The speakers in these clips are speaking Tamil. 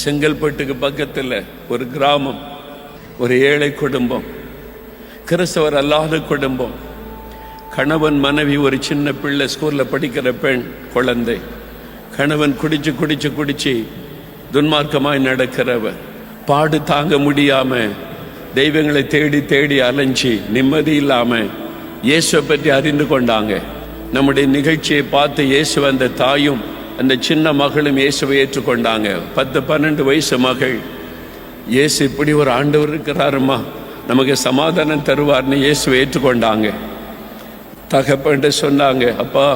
செங்கல்பட்டுக்கு பக்கத்தில் ஒரு கிராமம் ஒரு ஏழை குடும்பம் கிறிஸ்தவர் அல்லாத குடும்பம். கணவன் மனைவி ஒரு சின்ன பிள்ளை ஸ்கூலில் படிக்கிற பெண் குழந்தை. கணவன் குடிச்சு குடிச்சு குடிச்சு துன்மார்க்கமாய் நடக்கிறவர். பாடு தாங்க முடியாமல் தெய்வங்களை தேடி தேடி அலைஞ்சி நிம்மதி இல்லாமல் இயேசுவை பற்றி அறிந்து கொண்டாங்க. நம்முடைய நிகழ்ச்சியை பார்த்து இயேசு அந்த தாயும் அந்த சின்ன மகளும் இயேசுவை ஏற்றுக்கொண்டாங்க. பத்து பன்னெண்டு வயசு மகள். இயேசு இப்படி ஒரு ஆண்டவர் இருக்கிறாருமா நமக்கு சமாதானம் தருவார்னு இயேசுவை ஏற்றுக்கொண்டாங்க. தகப்பன்ட்டு சொன்னாங்க அப்பா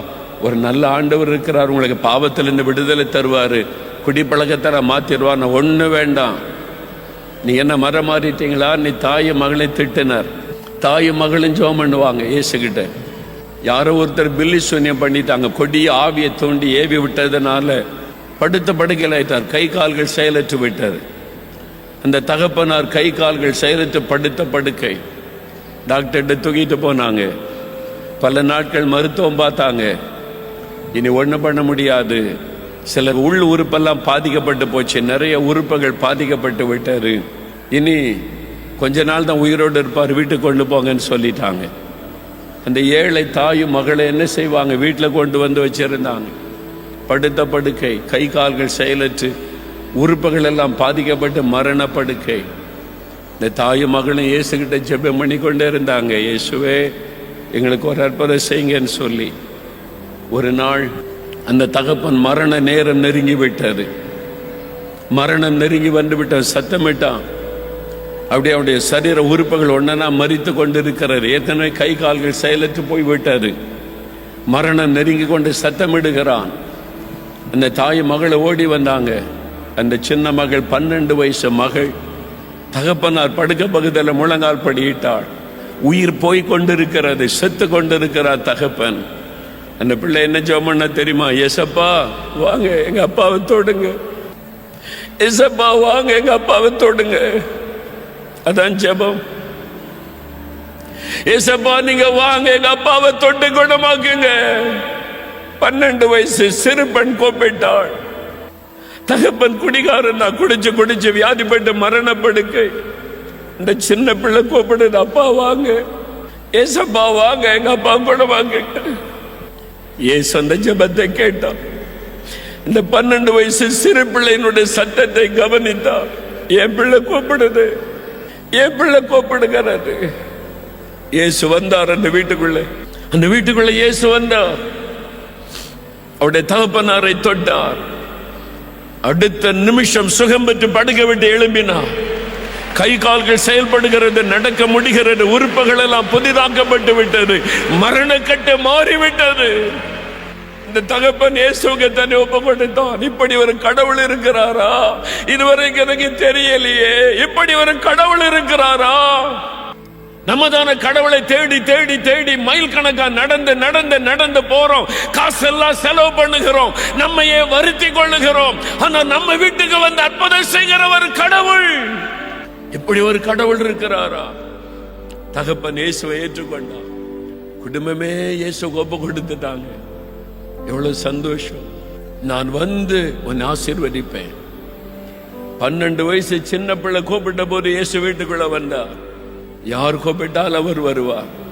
ஒரு நல்ல ஆண்டவர் இருக்கிறார். உங்களுக்கு பாவத்திலிருந்து விடுதலை தருவார். குடிப்பழக்கத்தை மாற்றிடுவார் நான் ஒன்று வேண்டாம். நீ என்ன மரம் மாறிட்டீங்களா? நீ தாயும் மகளை திட்டினார். தாயும் மகளும் ஜோம் பண்ணுவாங்க இயேசுகிட்ட. யாரோ ஒருத்தர் பில்லி சூன்யம் பண்ணிட்டாங்க கொடிய ஆவியை தூண்டி ஏவி விட்டதுனால படுத்த படுக்கையில் ஆயிட்டார். கை கால்கள் செயலற்று விட்டார் அந்த தகப்பனார் கை கால்கள் செயலற்று படுத்த படுக்கை. டாக்டர்கிட்ட தூக்கிட்டு போனாங்க. பல நாட்கள் மருத்துவம் பார்த்தாங்க. இனி ஒன்றும் பண்ண முடியாது. சில உள் உறுப்பெல்லாம் பாதிக்கப்பட்டு போச்சு. நிறைய உறுப்புகள் பாதிக்கப்பட்டு விட்டார் இனி கொஞ்ச நாள் தான் உயிரோடு இருப்பார். வீட்டுக்கு கொண்டு போங்கன்னு சொல்லிட்டாங்க. அந்த ஏழை தாயும் மகளை என்ன செய்வாங்க? வீட்டில் கொண்டு வந்து வச்சிருந்தாங்க படுத்த படுக்கை கை கால்கள் செயலற்று உறுப்புகள் எல்லாம் பாதிக்கப்பட்டு மரண படுக்கை. இந்த தாயும் மகளும் இயேசுகிட்ட ஜெபம் பண்ணி கொண்டு இருந்தாங்க. இயேசுவே எங்களுக்கு ஒரு அற்புதம் செய்யுங்கன்னு சொல்லி. ஒரு நாள் அந்த தகப்பன் மரண நேரம் நெருங்கி விட்டது. மரணம் நெருங்கி வந்து விட்டான் சத்தமிட்டான். அப்படியே அவருடைய சரீர உறுப்புகள் ஒன்றனா மறித்து கொண்டிருக்கிறார் ஏற்கனவே கை கால்கள் செயலற்று போய் விட்டது மரணம் நெருங்கி கொண்டு சத்தமிடுகிறான். அந்த தாய் மகளை ஓடி வந்தாங்க. அந்த சின்ன மகள் பன்னெண்டு வயசு மகள் தகப்பனார் படுக்க பகுதியில் முழங்கால் படியிட்டாள். உயிர் போய் கொண்டிருக்கிறது செத்து கொண்டிருக்கிறார் தகப்பன். அந்த பிள்ளை என்ன ஜோமண்ணா தெரியுமா? எசப்பா வாங்க எங்க அப்பாவை தொடுங்க. எசப்பா வாங்க எங்க அப்பாவை தொடுங்க. அதான் ஜெபம். ஏசப்பா நீங்க வாங்க எங்க அப்பாவை தொட்டு குணமாக்குங்க. பன்னெண்டு வயசு சிறு பெண் கோப்பிட்டாள் தகப்பன் குடிகாரன் நான் குடிச்சு குடிச்சு வியாதிப்பட்டு மரணப்படுக்கை. இந்த சின்ன பிள்ளை கூப்பிடுது அப்பா வாங்க. ஏசப்பா வாங்க எங்க அப்பா கூட வாங்க ஏசு அந்த ஜெபத்தை கேட்டான். இந்த பன்னெண்டு வயசு சிறு பிள்ளையினுடைய சத்தத்தை கவனித்தான். என் பிள்ளை கூப்பிடுது என் பிள்ளை கூப்பிடுகிறது இயேசு வந்தார் அந்த வீட்டுக்குள்ள. அந்த வீட்டுக்குள்ள இயேசு வந்தார். அவருடைய தகப்பனாரை தொட்டார். அடுத்த நிமிஷம் சுகம் பெற்று படுக்க விட்டு எழும்பினார். கை கால்கள் செயல்படுகிறது நடக்க முடிகிறது உறுப்புகள் எல்லாம் புதிதாக்கப்பட்டு விட்டது மரணக்கட்டு மாறிவிட்டது. இந்த தகப்பன் இயேசுக்கு தன்னை ஒப்பு கொடுத்தான். இப்படி ஒரு கடவுள் இருக்கிறாரா? இதுவரைக்கும் எனக்கு தெரியலையே. இப்படி ஒரு கடவுள் இருக்கிறாரா? நம்மதான கடவுளை தேடி தேடி தேடி மைல் கணக்கா நடந்து நடந்து நடந்து போறோம். காசெல்லாம் செலவு பண்ணுகிறோம். நம்மையே வருத்தி கொள்ளுகிறோம். ஆனா நம்ம வீட்டுக்கு வந்து அற்புதம் செய்கிற ஒரு கடவுள். இப்படி ஒரு கடவுள் இருக்கிறாரா? தகப்பன் இயேசுவை ஏற்றுக்கொண்டான் குடும்பமே இயேசு ஒப்பு கொடுத்துட்டாங்க. எவ்வளவு சந்தோஷம். நான் வந்து உன்னை ஆசீர்வதிப்பேன். பன்னெண்டு வயசு சின்ன பிள்ளை கூப்பிட்ட போது இயேசு வீட்டுக்குள்ள வந்தா யார் கூப்பிட்டால் அவர் வருவார்.